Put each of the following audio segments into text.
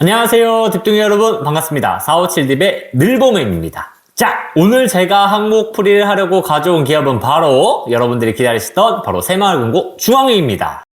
안녕하세요 딥둥이 여러분. 반갑습니다. 457딥의 늘보맨입니다. 자 오늘 제가 항목 풀이를 하려고 가져온 기업은 바로 여러분들이 기다리시던 바로 새마을금고 중앙회입니다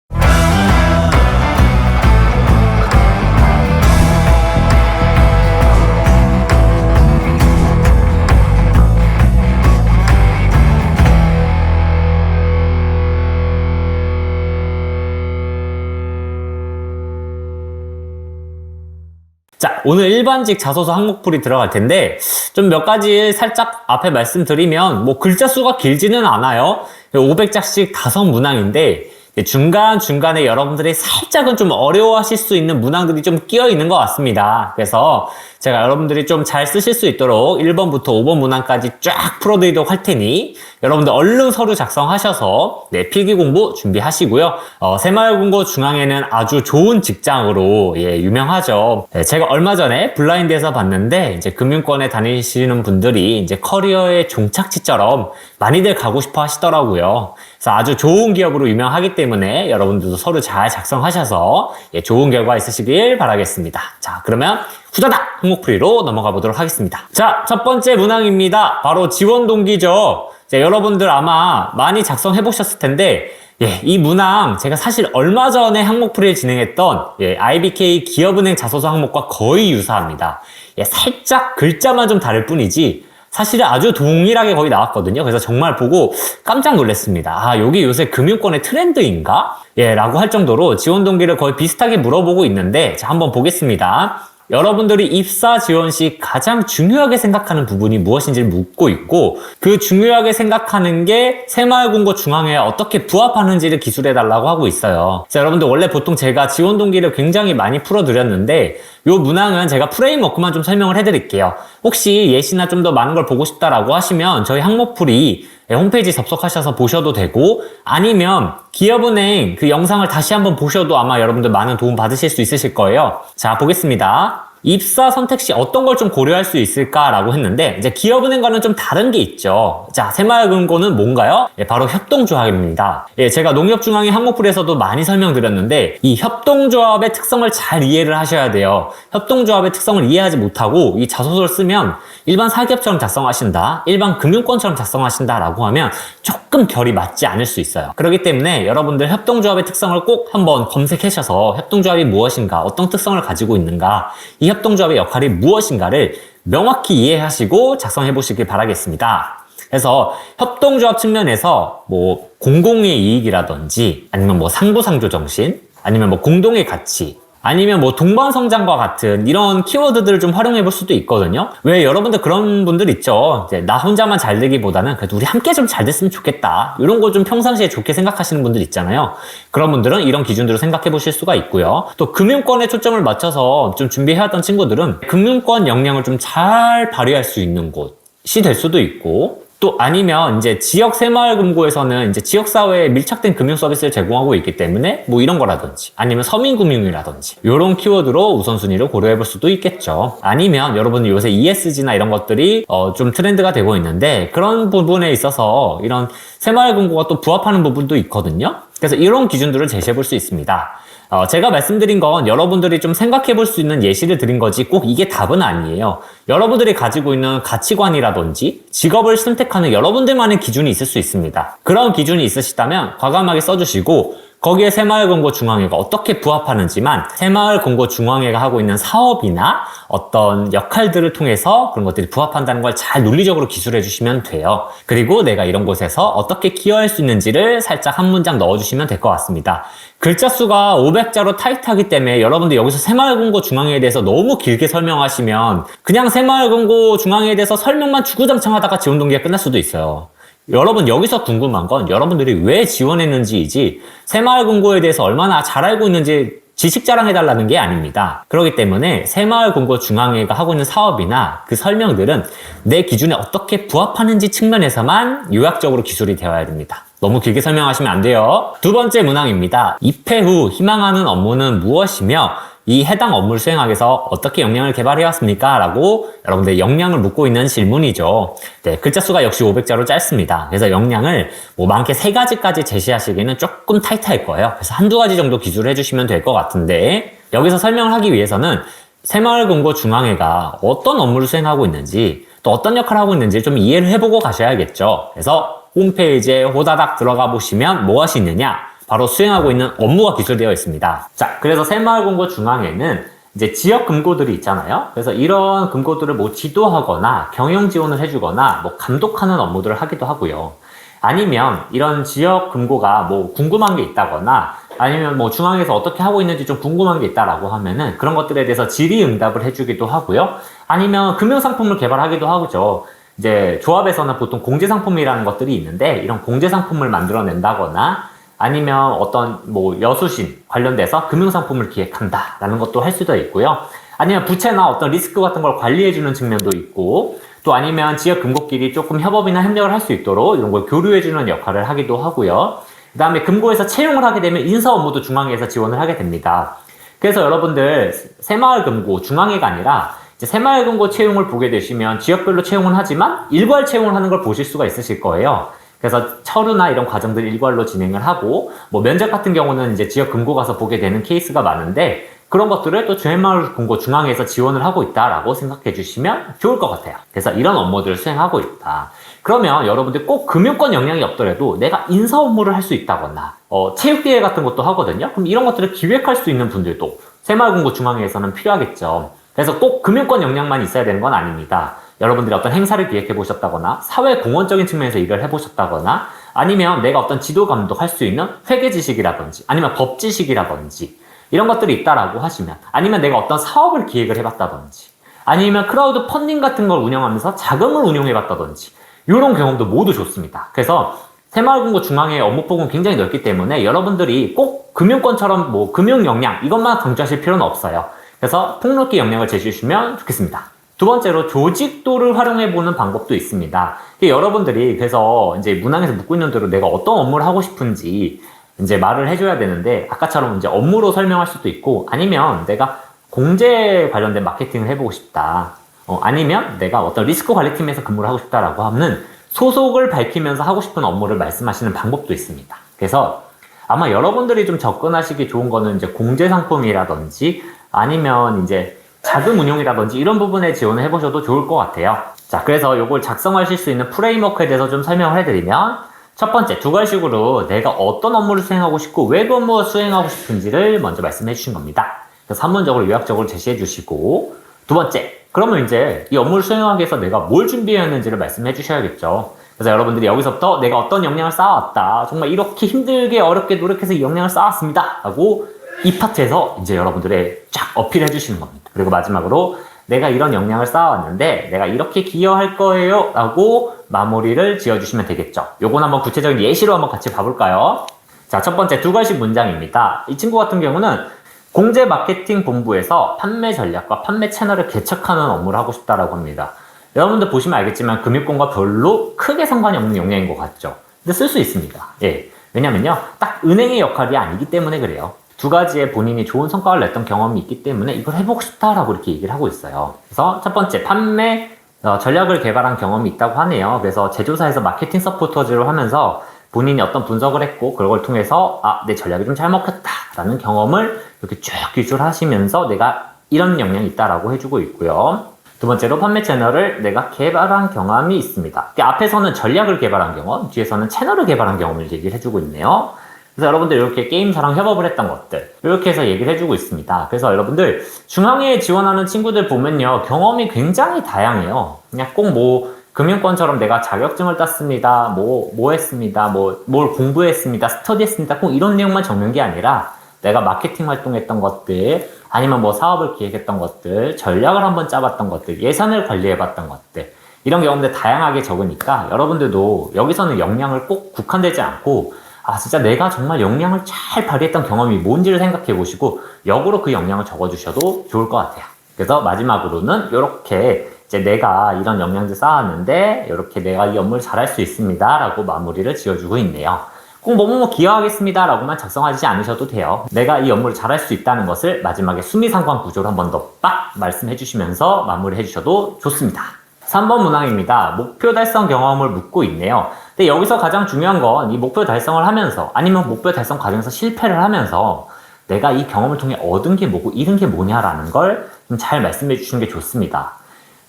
자, 오늘 일반직 자소서 항목풀이 들어갈 텐데, 좀 몇 가지 살짝 앞에 말씀드리면, 뭐 글자 수가 길지는 않아요. 500자씩 다섯 문항인데, 중간중간에 여러분들이 살짝은 좀 어려워하실 수 있는 문항들이 좀 끼어 있는 것 같습니다. 그래서 제가 여러분들이 좀 잘 쓰실 수 있도록 1번부터 5번 문항까지 쫙 풀어드리도록 할 테니 여러분들 얼른 서류 작성하셔서 네, 필기 공부 준비하시고요. 어, 새마을금고 중앙에는 아주 좋은 직장으로 예, 유명하죠. 네, 제가 얼마 전에 블라인드에서 봤는데 이제 금융권에 다니시는 분들이 이제 커리어의 종착지처럼 많이들 가고 싶어 하시더라고요. 그래서 아주 좋은 기업으로 유명하기 때문에 여러분들도 서류 잘 작성하셔서 예, 좋은 결과 있으시길 바라겠습니다. 자, 그러면 후다닥 항목풀이로 넘어가 보도록 하겠습니다. 자, 첫 번째 문항입니다. 바로 지원 동기죠. 자, 여러분들 아마 많이 작성해 보셨을 텐데 예, 이 문항 제가 사실 얼마 전에 항목풀이를 진행했던 예, IBK 기업은행 자소서 항목과 거의 유사합니다. 예, 살짝 글자만 좀 다를 뿐이지 사실은 아주 동일하게 거의 나왔거든요. 그래서 정말 보고 깜짝 놀랐습니다. 아, 여기 요새 금융권의 트렌드인가? 예, 라고 할 정도로 지원 동기를 거의 비슷하게 물어보고 있는데, 자, 한번 보겠습니다. 여러분들이 입사 지원 시 가장 중요하게 생각하는 부분이 무엇인지를 묻고 있고 그 중요하게 생각하는 게 새마을공고 중앙에 어떻게 부합하는지를 기술해달라고 하고 있어요. 자, 여러분들 원래 보통 제가 지원 동기를 굉장히 많이 풀어드렸는데 이 문항은 제가 프레임워크만 좀 설명을 해드릴게요. 혹시 예시나 좀 더 많은 걸 보고 싶다라고 하시면 저희 항목풀이 홈페이지 접속하셔서 보셔도 되고 아니면 기업은행 그 영상을 다시 한번 보셔도 아마 여러분들 많은 도움 받으실 수 있으실 거예요. 자, 보겠습니다. 입사 선택 시 어떤 걸 좀 고려할 수 있을까라고 했는데 이제 기업은행과는 좀 다른 게 있죠. 자, 새마을금고는 뭔가요? 예, 바로 협동조합입니다. 예, 제가 농협중앙회 항목풀에서도 많이 설명드렸는데 이 협동조합의 특성을 잘 이해를 하셔야 돼요. 협동조합의 특성을 이해하지 못하고 이 자소서를 쓰면 일반 사기업처럼 작성하신다, 일반 금융권처럼 작성하신다라고 하면 조금 결이 맞지 않을 수 있어요. 그렇기 때문에 여러분들 협동조합의 특성을 꼭 한번 검색하셔서 협동조합이 무엇인가, 어떤 특성을 가지고 있는가, 이 협동조합의 역할이 무엇인가를 명확히 이해하시고 작성해 보시길 바라겠습니다. 그래서 협동조합 측면에서 뭐 공공의 이익이라든지 아니면 뭐 상부상조 정신 아니면 뭐 공동의 가치 아니면 뭐 동반 성장과 같은 이런 키워드들을 좀 활용해 볼 수도 있거든요. 왜 여러분들 그런 분들 있죠. 이제 나 혼자만 잘 되기보다는 그래도 우리 함께 좀 잘 됐으면 좋겠다. 이런 걸좀 평상시에 좋게 생각하시는 분들 있잖아요. 그런 분들은 이런 기준들을 생각해 보실 수가 있고요. 또 금융권에 초점을 맞춰서 좀 준비해왔던 친구들은 금융권 역량을 좀 잘 발휘할 수 있는 곳이 될 수도 있고 또 아니면 이제 지역 새마을 금고에서는 이제 지역 사회에 밀착된 금융 서비스를 제공하고 있기 때문에 뭐 이런 거라든지 아니면 서민 금융이라든지 이런 키워드로 우선순위를 고려해 볼 수도 있겠죠. 아니면 여러분이 요새 ESG나 이런 것들이 어 좀 트렌드가 되고 있는데 그런 부분에 있어서 이런 새마을 금고가 또 부합하는 부분도 있거든요. 그래서 이런 기준들을 제시해 볼 수 있습니다. 어, 제가 말씀드린 건 여러분들이 좀 생각해 볼 수 있는 예시를 드린 거지 꼭 이게 답은 아니에요. 여러분들이 가지고 있는 가치관이라든지 직업을 선택하는 여러분들만의 기준이 있을 수 있습니다. 그런 기준이 있으시다면 과감하게 써주시고 거기에 새마을금고 중앙회가 어떻게 부합하는지만 새마을금고 중앙회가 하고 있는 사업이나 어떤 역할들을 통해서 그런 것들이 부합한다는 걸 잘 논리적으로 기술해 주시면 돼요. 그리고 내가 이런 곳에서 어떻게 기여할 수 있는지를 살짝 한 문장 넣어주시면 될 것 같습니다. 글자 수가 500자로 타이트하기 때문에 여러분들 여기서 새마을금고 중앙회에 대해서 너무 길게 설명하시면 그냥 새마을금고 중앙회에 대해서 설명만 주구장창 하다가 지원 동기가 끝날 수도 있어요. 여러분 여기서 궁금한 건 여러분들이 왜 지원했는지이지 새마을금고에 대해서 얼마나 잘 알고 있는지 지식 자랑해달라는 게 아닙니다. 그렇기 때문에 새마을금고 중앙회가 하고 있는 사업이나 그 설명들은 내 기준에 어떻게 부합하는지 측면에서만 요약적으로 기술이 되어야 됩니다. 너무 길게 설명하시면 안 돼요. 두 번째 문항입니다. 입회 후 희망하는 업무는 무엇이며 이 해당 업무를 수행하기 위해서 어떻게 역량을 개발해 왔습니까? 라고 여러분들 역량을 묻고 있는 질문이죠. 네, 글자 수가 역시 500자로 짧습니다. 그래서 역량을 뭐 많게 세 가지까지 제시하시기는 조금 타이트할 거예요. 그래서 한두 가지 정도 기술을 해주시면 될 것 같은데 여기서 설명을 하기 위해서는 새마을금고 중앙회가 어떤 업무를 수행하고 있는지 또 어떤 역할을 하고 있는지 좀 이해를 해보고 가셔야겠죠. 그래서 홈페이지에 호다닥 들어가 보시면 무엇이 있느냐? 바로 수행하고 있는 업무가 기술되어 있습니다. 자, 그래서 새마을금고 중앙회는 이제 지역 금고들이 있잖아요. 그래서 이런 금고들을 뭐 지도하거나 경영 지원을 해주거나 뭐 감독하는 업무들을 하기도 하고요. 아니면 이런 지역 금고가 뭐 궁금한 게 있다거나 아니면 뭐 중앙에서 어떻게 하고 있는지 좀 궁금한 게 있다라고 하면은 그런 것들에 대해서 질의응답을 해주기도 하고요. 아니면 금융상품을 개발하기도 하죠. 이제 조합에서는 보통 공제상품이라는 것들이 있는데 이런 공제상품을 만들어낸다거나 아니면 어떤 뭐 여수신 관련돼서 금융상품을 기획한다라는 것도 할 수도 있고요. 아니면 부채나 어떤 리스크 같은 걸 관리해주는 측면도 있고 또 아니면 지역 금고끼리 조금 협업이나 협력을 할 수 있도록 이런 걸 교류해주는 역할을 하기도 하고요. 그 다음에 금고에서 채용을 하게 되면 인사 업무도 중앙회에서 지원을 하게 됩니다. 그래서 여러분들 새마을금고 중앙회가 아니라 새마을금고 채용을 보게 되시면 지역별로 채용을 하지만 일괄 채용을 하는 걸 보실 수가 있으실 거예요. 그래서 철우나 이런 과정들 일괄로 진행을 하고 뭐 면접 같은 경우는 이제 지역 금고 가서 보게 되는 케이스가 많은데 그런 것들을 또 주행마을 금고 중앙에서 지원을 하고 있다라고 생각해 주시면 좋을 것 같아요. 그래서 이런 업무들을 수행하고 있다. 그러면 여러분들 꼭 금융권 역량이 없더라도 내가 인사 업무를 할 수 있다거나 어, 체육대회 같은 것도 하거든요. 그럼 이런 것들을 기획할 수 있는 분들도 새마을금고 중앙회에서는 필요하겠죠. 그래서 꼭 금융권 역량만 있어야 되는 건 아닙니다. 여러분들이 어떤 행사를 기획해 보셨다거나 사회 공헌적인 측면에서 일을 해 보셨다거나 아니면 내가 어떤 지도 감독할 수 있는 회계 지식이라든지 아니면 법 지식이라든지 이런 것들이 있다라고 하시면 아니면 내가 어떤 사업을 기획을 해 봤다든지 아니면 크라우드 펀딩 같은 걸 운영하면서 자금을 운용해 봤다든지 이런 경험도 모두 좋습니다. 그래서 새마을금고 중앙의 업무폭은 굉장히 넓기 때문에 여러분들이 꼭 금융권처럼 뭐 금융 역량 이것만 강조하실 필요는 없어요. 그래서 폭넓게 역량을 제시해 주시면 좋겠습니다. 두 번째로 조직도를 활용해 보는 방법도 있습니다. 여러분들이 그래서 이제 문항에서 묻고 있는 대로 내가 어떤 업무를 하고 싶은지 이제 말을 해줘야 되는데 아까처럼 이제 업무로 설명할 수도 있고 아니면 내가 공제 관련된 마케팅을 해보고 싶다. 어, 아니면 내가 어떤 리스크 관리팀에서 근무를 하고 싶다라고 하면 소속을 밝히면서 하고 싶은 업무를 말씀하시는 방법도 있습니다. 그래서 아마 여러분들이 좀 접근하시기 좋은 거는 이제 공제 상품이라든지 아니면 이제 자금 운용이라든지 이런 부분에 지원을 해보셔도 좋을 것 같아요. 자, 그래서 이걸 작성하실 수 있는 프레임워크에 대해서 좀 설명을 해드리면 첫 번째 두 가지식으로 내가 어떤 업무를 수행하고 싶고 왜 그 업무를 수행하고 싶은지를 먼저 말씀해 주신 겁니다. 그래서 3문적으로 요약적으로 제시해 주시고 두 번째 그러면 이제 이 업무를 수행하기 위해서 내가 뭘 준비했는지를 말씀해 주셔야겠죠. 그래서 여러분들이 여기서부터 내가 어떤 역량을 쌓아왔다. 정말 이렇게 힘들게 어렵게 노력해서 이 역량을 쌓았습니다. 하고 이 파트에서 이제 여러분들의 쫙 어필해 주시는 겁니다. 그리고 마지막으로 내가 이런 역량을 쌓아왔는데 내가 이렇게 기여할 거예요 라고 마무리를 지어주시면 되겠죠. 요건 한번 구체적인 예시로 한번 같이 봐볼까요? 자, 첫 번째 두 가지 문장입니다. 이 친구 같은 경우는 공제 마케팅 본부에서 판매 전략과 판매 채널을 개척하는 업무를 하고 싶다라고 합니다. 여러분들 보시면 알겠지만 금융권과 별로 크게 상관이 없는 역량인 것 같죠. 근데 쓸 수 있습니다. 예. 왜냐면요. 딱 은행의 역할이 아니기 때문에 그래요. 두 가지의 본인이 좋은 성과를 냈던 경험이 있기 때문에 이걸 해보고 싶다라고 이렇게 얘기를 하고 있어요. 그래서 첫 번째, 판매 어, 전략을 개발한 경험이 있다고 하네요. 그래서 제조사에서 마케팅 서포터즈를 하면서 본인이 어떤 분석을 했고 그걸 통해서 아, 내 전략이 좀 잘 먹혔다라는 경험을 이렇게 쭉 기술하시면서 내가 이런 역량이 있다라고 해주고 있고요. 두 번째로 판매 채널을 내가 개발한 경험이 있습니다. 앞에서는 전략을 개발한 경험, 뒤에서는 채널을 개발한 경험을 얘기를 해주고 있네요. 그래서 여러분들 이렇게 게임사랑 협업을 했던 것들 이렇게 해서 얘기를 해주고 있습니다. 그래서 여러분들 중앙회에 지원하는 친구들 보면요 경험이 굉장히 다양해요. 그냥 꼭뭐 금융권처럼 내가 자격증을 땄습니다. 뭐, 뭐 했습니다. 뭐, 뭘 공부했습니다. 스터디 했습니다. 꼭 이런 내용만 적는 게 아니라 내가 마케팅 활동했던 것들, 아니면 뭐 사업을 기획했던 것들, 전략을 한번 짜봤던 것들, 예산을 관리해봤던 것들, 이런 경험들 다양하게 적으니까 여러분들도 여기서는 역량을 꼭 국한되지 않고 아, 진짜 내가 정말 역량을 잘 발휘했던 경험이 뭔지를 생각해 보시고 역으로 그 역량을 적어 주셔도 좋을 것 같아요. 그래서 마지막으로는 이렇게 이제 내가 이런 역량들 쌓았는데 이렇게 내가 이 업무를 잘할 수 있습니다. 라고 마무리를 지어주고 있네요. 꼭 뭐뭐뭐 기여하겠습니다. 라고만 작성하지 않으셔도 돼요. 내가 이 업무를 잘할 수 있다는 것을 마지막에 수미상관 구조로 한 번 더 빡 말씀해 주시면서 마무리해 주셔도 좋습니다. 3번 문항입니다. 목표 달성 경험을 묻고 있네요. 근데 여기서 가장 중요한 건 이 목표 달성을 하면서 아니면 목표 달성 과정에서 실패를 하면서 내가 이 경험을 통해 얻은 게 뭐고 잃은 게 뭐냐라는 걸 좀 잘 말씀해 주시는 게 좋습니다.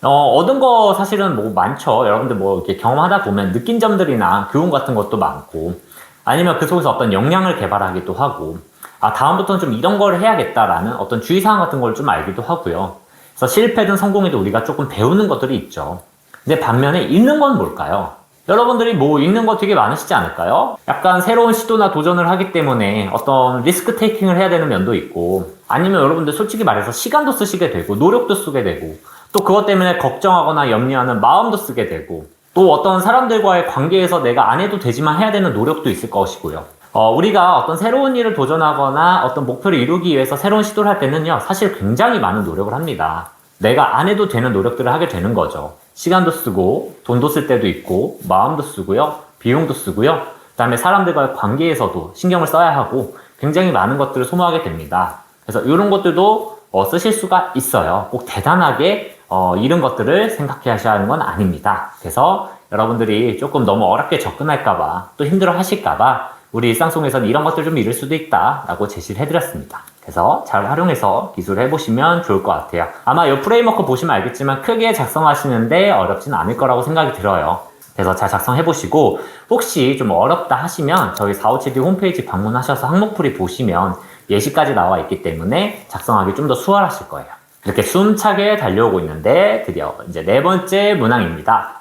어, 얻은 거 사실은 뭐 많죠. 여러분들 뭐 이렇게 경험하다 보면 느낀 점들이나 교훈 같은 것도 많고 아니면 그 속에서 어떤 역량을 개발하기도 하고 아, 다음부터는 좀 이런 걸 해야겠다라는 어떤 주의사항 같은 걸 좀 알기도 하고요. 그래서 실패든 성공에도 우리가 조금 배우는 것들이 있죠. 근데 반면에 잃는 건 뭘까요? 여러분들이 뭐 읽는 거 되게 많으시지 않을까요? 약간 새로운 시도나 도전을 하기 때문에 어떤 리스크 테이킹을 해야 되는 면도 있고 아니면 여러분들 솔직히 말해서 시간도 쓰시게 되고 노력도 쓰게 되고 또 그것 때문에 걱정하거나 염려하는 마음도 쓰게 되고 또 어떤 사람들과의 관계에서 내가 안 해도 되지만 해야 되는 노력도 있을 것이고요. 어, 우리가 어떤 새로운 일을 도전하거나 어떤 목표를 이루기 위해서 새로운 시도를 할 때는요, 사실 굉장히 많은 노력을 합니다. 내가 안 해도 되는 노력들을 하게 되는 거죠. 시간도 쓰고, 돈도 쓸 때도 있고, 마음도 쓰고요, 비용도 쓰고요, 그 다음에 사람들과의 관계에서도 신경을 써야 하고, 굉장히 많은 것들을 소모하게 됩니다. 그래서 이런 것들도 어, 쓰실 수가 있어요. 꼭 대단하게 어, 이런 것들을 생각해 하셔야 하는 건 아닙니다. 그래서 여러분들이 조금 너무 어렵게 접근할까봐 또 힘들어 하실까봐 우리 일상 속에서는 이런 것들 좀 잃을 수도 있다라고 제시를 해드렸습니다. 그래서 잘 활용해서 기술을 해보시면 좋을 것 같아요. 아마 이 프레임워크 보시면 알겠지만 크게 작성하시는데 어렵진 않을 거라고 생각이 들어요. 그래서 잘 작성해보시고 혹시 좀 어렵다 하시면 저희 457D 홈페이지 방문하셔서 항목풀이 보시면 예시까지 나와 있기 때문에 작성하기 좀 더 수월하실 거예요. 이렇게 숨차게 달려오고 있는데 드디어 이제 네 번째 문항입니다.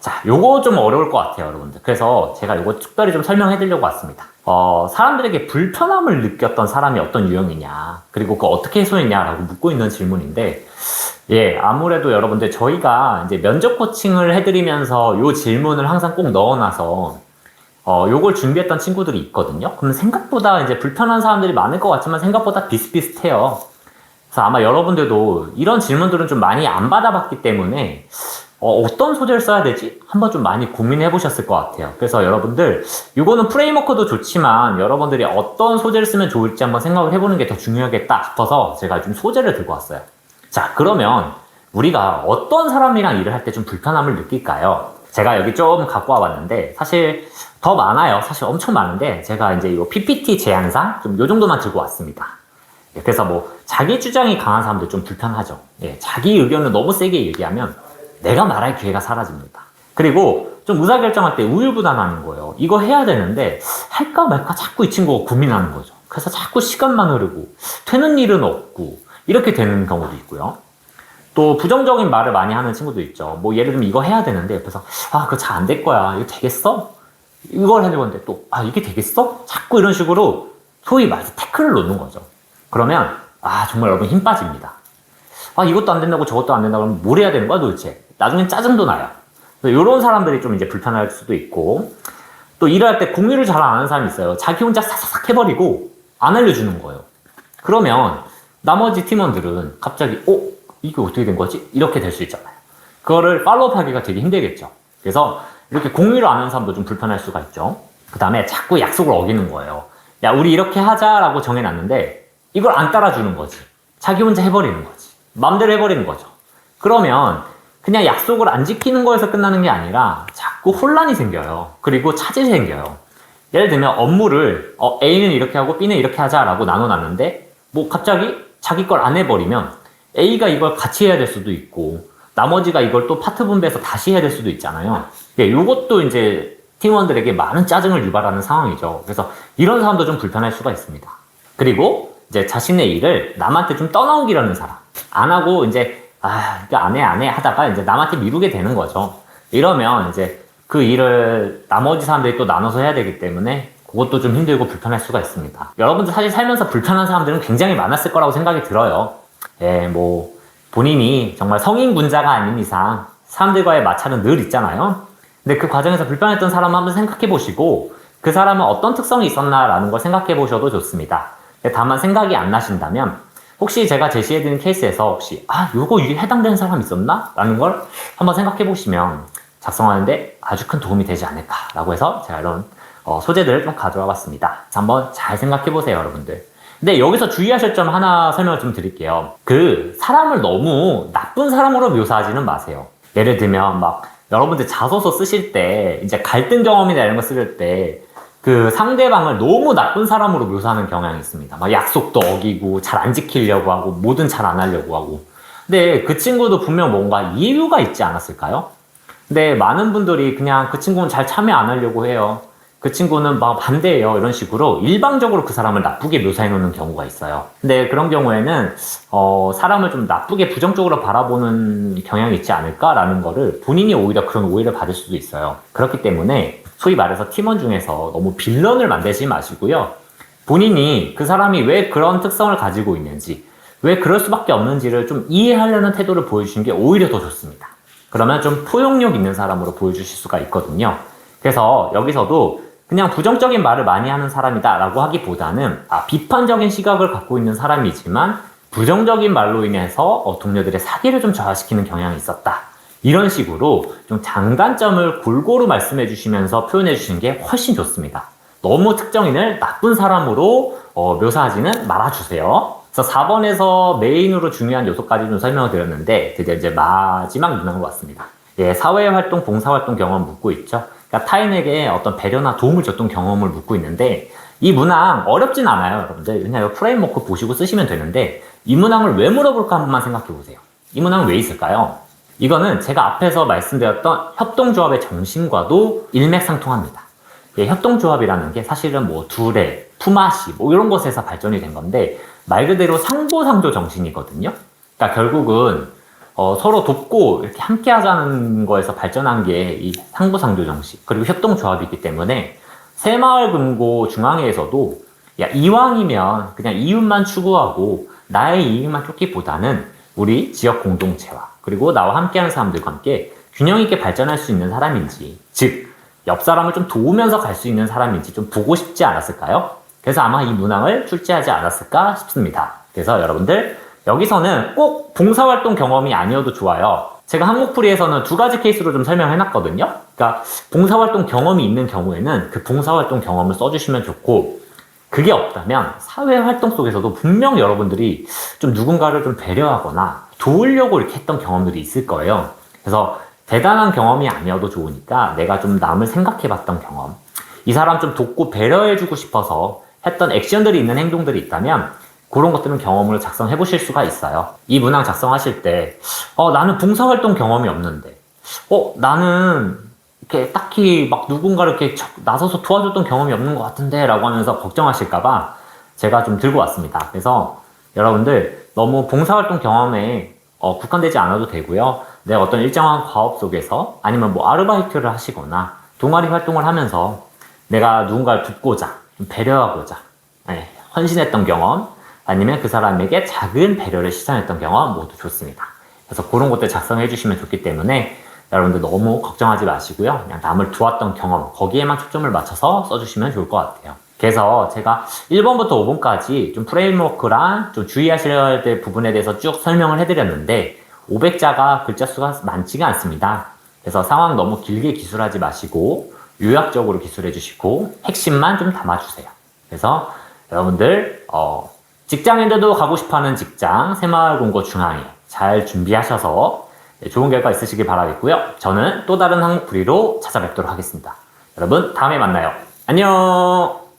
자, 요거 좀 어려울 것 같아요, 여러분들. 그래서 제가 요거 특별히 좀 설명해 드리려고 왔습니다. 어, 사람들에게 불편함을 느꼈던 사람이 어떤 유형이냐, 그리고 그 어떻게 해소했냐라고 묻고 있는 질문인데, 예, 아무래도 여러분들 저희가 이제 면접 코칭을 해드리면서 요 질문을 항상 꼭 넣어놔서 어, 요걸 준비했던 친구들이 있거든요. 그럼 생각보다 이제 불편한 사람들이 많을 것 같지만 생각보다 비슷비슷해요. 그래서 아마 여러분들도 이런 질문들은 좀 많이 안 받아봤기 때문에 어, 떤 소재를 써야 되지? 한번 좀 많이 고민해 보셨을 것 같아요. 그래서 여러분들, 이거는 프레임워크도 좋지만 여러분들이 어떤 소재를 쓰면 좋을지 한번 생각을 해보는 게 더 중요하겠다 싶어서 제가 좀 소재를 들고 왔어요. 자, 그러면 우리가 어떤 사람이랑 일을 할 때 좀 불편함을 느낄까요? 제가 여기 좀 갖고 와봤는데, 사실 더 많아요. 사실 엄청 많은데, 제가 이제 이 PPT 제안상 좀 요 정도만 들고 왔습니다. 예, 그래서 뭐, 자기 주장이 강한 사람들 좀 불편하죠. 예, 자기 의견을 너무 세게 얘기하면 내가 말할 기회가 사라집니다. 그리고 좀 의사결정할 때 우유부단하는 거예요. 이거 해야 되는데 할까 말까 자꾸 이 친구가 고민하는 거죠. 그래서 자꾸 시간만 흐르고 되는 일은 없고 이렇게 되는 경우도 있고요. 또 부정적인 말을 많이 하는 친구도 있죠. 뭐 예를 들면 이거 해야 되는데 옆에서 아 그거 잘 안 될 거야. 이거 되겠어? 이걸 하려고 하는데 또 아 이게 되겠어? 자꾸 이런 식으로 소위 말해서 태클을 놓는 거죠. 그러면 아 정말 여러분 힘 빠집니다. 아 이것도 안 된다고 저것도 안 된다고 하면 뭘 해야 되는 거야 도대체? 나중엔 짜증도 나요. 이런 사람들이 좀 이제 불편할 수도 있고 또 일을 할때 공유를 잘 안 하는 사람이 있어요. 자기 혼자 싹싹 해버리고 안 알려주는 거예요. 그러면 나머지 팀원들은 갑자기 어? 이게 어떻게 된 거지? 이렇게 될 수 있잖아요. 그거를 팔로우 하기가 되게 힘들겠죠. 그래서 이렇게 공유를 안 하는 사람도 좀 불편할 수가 있죠. 그 다음에 자꾸 약속을 어기는 거예요. 야, 우리 이렇게 하자라고 정해놨는데 이걸 안 따라주는 거지. 자기 혼자 해버리는 거지. 마음대로 해버리는 거죠. 그러면 그냥 약속을 안 지키는 거에서 끝나는 게 아니라 자꾸 혼란이 생겨요. 그리고 차질이 생겨요. 예를 들면 업무를 어, A는 이렇게 하고 B는 이렇게 하자라고 나눠놨는데 뭐 갑자기 자기 걸 안 해버리면 A가 이걸 같이 해야 될 수도 있고 나머지가 이걸 또 파트 분배해서 다시 해야 될 수도 있잖아요. 예, 이것도 이제 팀원들에게 많은 짜증을 유발하는 상황이죠. 그래서 이런 사람도 좀 불편할 수가 있습니다. 그리고 이제 자신의 일을 남한테 좀 떠넘기려는 사람. 안 하고 이제 아, 이거 안 해, 안 해 하다가 이제 남한테 미루게 되는 거죠. 이러면 이제 그 일을 나머지 사람들이 또 나눠서 해야 되기 때문에 그것도 좀 힘들고 불편할 수가 있습니다. 여러분들 사실 살면서 불편한 사람들은 굉장히 많았을 거라고 생각이 들어요. 예, 뭐, 본인이 정말 성인 군자가 아닌 이상 사람들과의 마찰은 늘 있잖아요. 근데 그 과정에서 불편했던 사람 한번 생각해 보시고 그 사람은 어떤 특성이 있었나라는 걸 생각해 보셔도 좋습니다. 다만 생각이 안 나신다면 혹시 제가 제시해드린 케이스에서 혹시 아 이게 해당되는 사람 있었나? 라는 걸 한번 생각해 보시면 작성하는데 아주 큰 도움이 되지 않을까라고 해서 제가 이런 어, 소재들을 좀 가져와 봤습니다. 한번 잘 생각해 보세요 여러분들. 근데 여기서 주의하실 점 하나 설명을 좀 드릴게요. 그 사람을 너무 나쁜 사람으로 묘사하지는 마세요. 예를 들면 막 여러분들 자소서 쓰실 때 이제 갈등 경험이나 이런 거쓸때 그 상대방을 너무 나쁜 사람으로 묘사하는 경향이 있습니다. 막 약속도 어기고 잘 안 지키려고 하고 뭐든 잘 안 하려고 하고 근데 그 친구도 분명 뭔가 이유가 있지 않았을까요? 근데 많은 분들이 그냥 그 친구는 잘 참여 안 하려고 해요. 그 친구는 막 반대해요. 이런 식으로 일방적으로 그 사람을 나쁘게 묘사해 놓는 경우가 있어요. 근데 그런 경우에는, 어, 사람을 좀 나쁘게 부정적으로 바라보는 경향이 있지 않을까라는 거를 본인이 오히려 그런 오해를 받을 수도 있어요. 그렇기 때문에 소위 말해서 팀원 중에서 너무 빌런을 만들지 마시고요. 본인이 그 사람이 왜 그런 특성을 가지고 있는지, 왜 그럴 수밖에 없는지를 좀 이해하려는 태도를 보여주시는 게 오히려 더 좋습니다. 그러면 좀 포용력 있는 사람으로 보여주실 수가 있거든요. 그래서 여기서도 그냥 부정적인 말을 많이 하는 사람이다 라고 하기보다는 아, 비판적인 시각을 갖고 있는 사람이지만 부정적인 말로 인해서 어, 동료들의 사기를 좀 저하시키는 경향이 있었다. 이런 식으로 좀 장단점을 골고루 말씀해 주시면서 표현해 주시는 게 훨씬 좋습니다. 너무 특정인을 나쁜 사람으로 어, 묘사하지는 말아주세요. 그래서 4번에서 메인으로 중요한 요소까지 좀 설명을 드렸는데 드디어 이제 마지막 문항으로 왔습니다. 예, 사회활동, 봉사활동 경험 묻고 있죠. 그러니까 타인에게 어떤 배려나 도움을 줬던 경험을 묻고 있는데 이 문항 어렵진 않아요, 여러분들. 그냥 이 프레임워크 보시고 쓰시면 되는데 이 문항을 왜 물어볼까 한 번만 생각해 보세요. 이 문항은 왜 있을까요? 이거는 제가 앞에서 말씀드렸던 협동조합의 정신과도 일맥상통합니다. 예, 협동조합이라는 게 사실은 뭐 두레, 품앗이 뭐 이런 것에서 발전이 된 건데 말 그대로 상보상조 정신이거든요. 그러니까 결국은 어, 서로 돕고 이렇게 함께 하자는 거에서 발전한 게 이 상부상조 정신 그리고 협동조합이기 때문에 새마을 금고 중앙회에서도 야 이왕이면 그냥 이윤만 추구하고 나의 이익만 쫓기보다는 우리 지역 공동체와 그리고 나와 함께하는 사람들과 함께 균형 있게 발전할 수 있는 사람인지 즉 옆 사람을 좀 도우면서 갈 수 있는 사람인지 좀 보고 싶지 않았을까요? 그래서 아마 이 문항을 출제하지 않았을까 싶습니다. 그래서 여러분들 여기서는 꼭 봉사활동 경험이 아니어도 좋아요. 제가 한국풀이에서는 두 가지 케이스로 좀 설명해 놨거든요. 그러니까 봉사활동 경험이 있는 경우에는 그 봉사활동 경험을 써주시면 좋고 그게 없다면 사회활동 속에서도 분명 여러분들이 좀 누군가를 좀 배려하거나 도우려고 이렇게 했던 경험들이 있을 거예요. 그래서 대단한 경험이 아니어도 좋으니까 내가 좀 남을 생각해 봤던 경험, 이 사람 좀 돕고 배려해주고 싶어서 했던 액션들이 있는 행동들이 있다면 그런 것들은 경험으로 작성해 보실 수가 있어요. 이 문항 작성하실 때, 어, 나는 봉사활동 경험이 없는데, 어, 나는 이렇게 딱히 막 누군가를 이렇게 적- 나서서 도와줬던 경험이 없는 것 같은데 라고 하면서 걱정하실까봐 제가 좀 들고 왔습니다. 그래서 여러분들 너무 봉사활동 경험에 어, 국한되지 않아도 되고요. 내 어떤 일정한 과업 속에서 아니면 뭐 아르바이트를 하시거나 동아리 활동을 하면서 내가 누군가를 돕고자 좀 배려하고자 예, 헌신했던 경험 아니면 그 사람에게 작은 배려를 실천했던 경험 모두 좋습니다. 그래서 그런 것들 작성해 주시면 좋기 때문에 여러분들 너무 걱정하지 마시고요. 그냥 남을 도왔던 경험 거기에만 초점을 맞춰서 써주시면 좋을 것 같아요. 그래서 제가 1번부터 5번까지 좀 프레임워크랑 좀 주의하셔야 될 부분에 대해서 쭉 설명을 해드렸는데 500자가 글자 수가 많지가 않습니다. 그래서 상황 너무 길게 기술하지 마시고 요약적으로 기술해 주시고 핵심만 좀 담아주세요. 그래서 여러분들 어, 직장인들도 가고 싶어하는 직장 새마을공고 중앙에 잘 준비하셔서 좋은 결과 있으시길 바라겠고요. 저는 또 다른 한국풀이로 찾아뵙도록 하겠습니다. 여러분 다음에 만나요. 안녕.